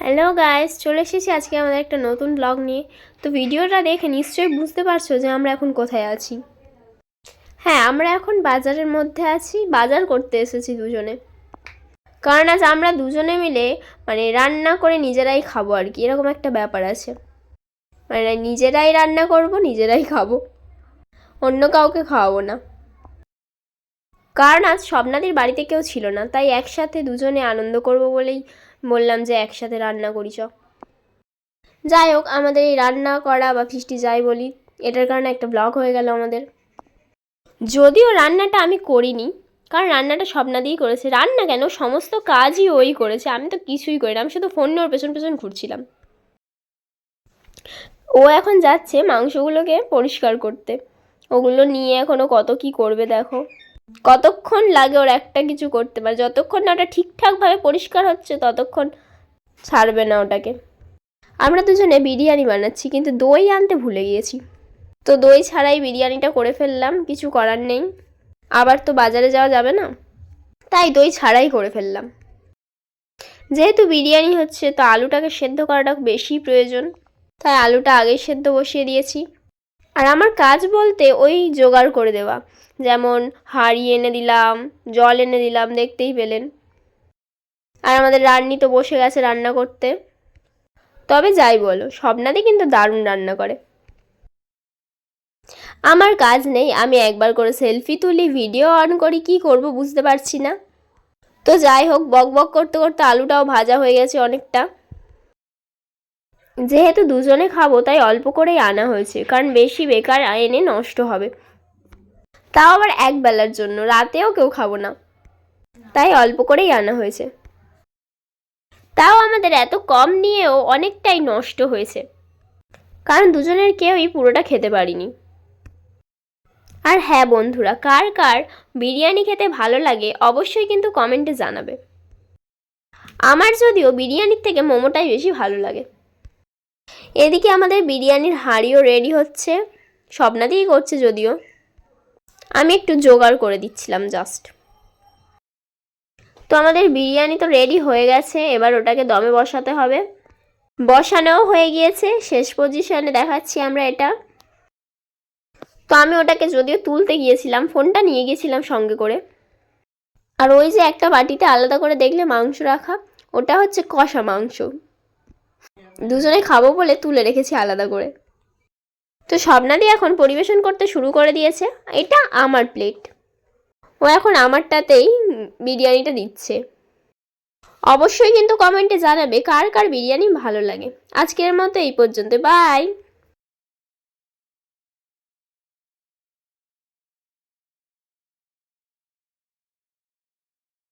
Hello guys চলে এসেছি আজকে আমাদের একটা নতুন ব্লগ নিয়ে। তো ভিডিওটা দেখে নিশ্চয়ই বুঝতে পারছ যে আমরা এখন কোথায় আছি। হ্যাঁ আমরা এখন বাজারের মধ্যে আছি, বাজার করতে এসেছি দুজনে। কারণ আজ আমরা দুজনে মিলে মানে রান্না করে নিজেরাই খাব আর কি। এরকম একটা ব্যাপার আছে। মানে নিজেরাই রান্না করব, নিজেরাই খাব। অন্য কাউকে খাওয়াবো না। কারণ আজ স্বপ্নাদির বাড়িতে কেউ ছিল না, তাই একসাথে দুজনে আনন্দ করব বলেই বললাম যে একসাথে রান্না করি চ যাই হোক, আমাদের এই রান্না, করা বা ফিস্টি যাই বলি, এটার কারণে একটা ব্লগ হয়ে গেল আমাদের। যদিও রান্নাটা আমি করিনি, কারণ রান্নাটা স্বপ্না দিয়েই করেছে। রান্না কেন? সমস্ত কাজই ওই করেছে। আমি তো কিছুই করি না, আমি শুধু ফোন নিয়ে ওর পেছন পেছন ঘুরছিলাম। ও এখন যাচ্ছে মাংসগুলোকে পরিষ্কার করতে। ওগুলো নিয়ে এখনও কত কি করবে দেখো। কতক্ষণ লাগে ওর একটা কিছু করতে? পারে যতক্ষণ না ওটা ঠিকঠাকভাবে পরিষ্কার হচ্ছে, ততক্ষণ ছাড়বে না ওটাকে। আমরা দুজনে বিরিয়ানি বানাচ্ছি, কিন্তু দই আনতে ভুলে গিয়েছি। তো দই ছাড়াই বিরিয়ানিটা করে ফেললাম, কিছু করার নেই। আবার তো বাজারে যাওয়া যাবে না? তাই দই ছাড়াই করে ফেললাম। যেহেতু বিরিয়ানি হচ্ছে, তো আলুটাকে সেদ্ধ করাটা বেশি প্রয়োজন। তাই আলুটা আগেই সেদ্ধ বসিয়ে দিয়েছি। আর আমার কাজ বলতে ওই জোগাড় করে দেওয়া। যেমন হাঁড়ি এনে দিলাম, জল এনে দিলাম, দেখতেই পেলেন। আর আমাদের রান্নি তো বসে গেছে রান্না করতে। তবে যাই বলো, স্বপ্নাদি কিন্তু দারুণ রান্না করে। আমার কাজ নেই, আমি একবার করে সেলফি তুলি, ভিডিও অন করি, কি করব বুঝতে পারছি না। তো যাই হোক, বক বক করতে করতে আলুটাও ভাজা হয়ে গেছে অনেকটা। যেহেতু দুজনে খাব, তাই অল্প করেই আনা হয়েছে, কারণ বেশি বেকার এনে নষ্ট হবে। তাও আবার এক বেলার জন্য, রাতেও কেউ খাব না। তাই অল্প করেই আনা হয়েছে। তাও আমাদের এত কম নিয়েও অনেকটাই নষ্ট হয়েছে। কারণ দুজনের কেউই পুরোটা খেতে পারিনি। আর হ্যাঁ বন্ধুরা, কার কার বিরিয়ানি খেতে ভালো লাগে অবশ্যই কিন্তু কমেন্টে জানাবে। আমার যদিও বিরিয়ানির থেকে মোমোটাই বেশি ভালো লাগে। এদিকে আমাদের বিরিয়ানির হাঁড়িও রেডি হচ্ছে। স্বপ্নাদিই করছে যদিও। আমি একটু জোগাড় করে দিচ্ছিলাম জাস্ট তো আমাদের বিরিয়ানি তো রেডি হয়ে গেছে, এবার ওটাকে দমে বসাতে হবে। বসানোও হয়ে গিয়েছে, শেষ পজিশনে দেখাচ্ছি আমরা এটা। তো আমি ওটাকে যদিও তুলতে গিয়েছিলাম, ফোনটা নিয়ে গিয়েছিলাম সঙ্গে করে। আর ওই যে একটা বাটিতে আলাদা করে দেখলে মাংস রাখা, ওটা হচ্ছে কষা মাংস। দুজনে খাব বলে তুলে রেখেছি আলাদা করে। তো স্বপ্নাদি এখন পরিবেশন করতে শুরু করে দিয়েছে। এটা আমার প্লেট ও এখন আমারটাতেই বিরিয়ানিটা দিচ্ছে। অবশ্যই কিন্তু কমেন্টে জানাবে কার কার বিরিয়ানি ভালো লাগে। আজকের মতো এই পর্যন্ত। বাই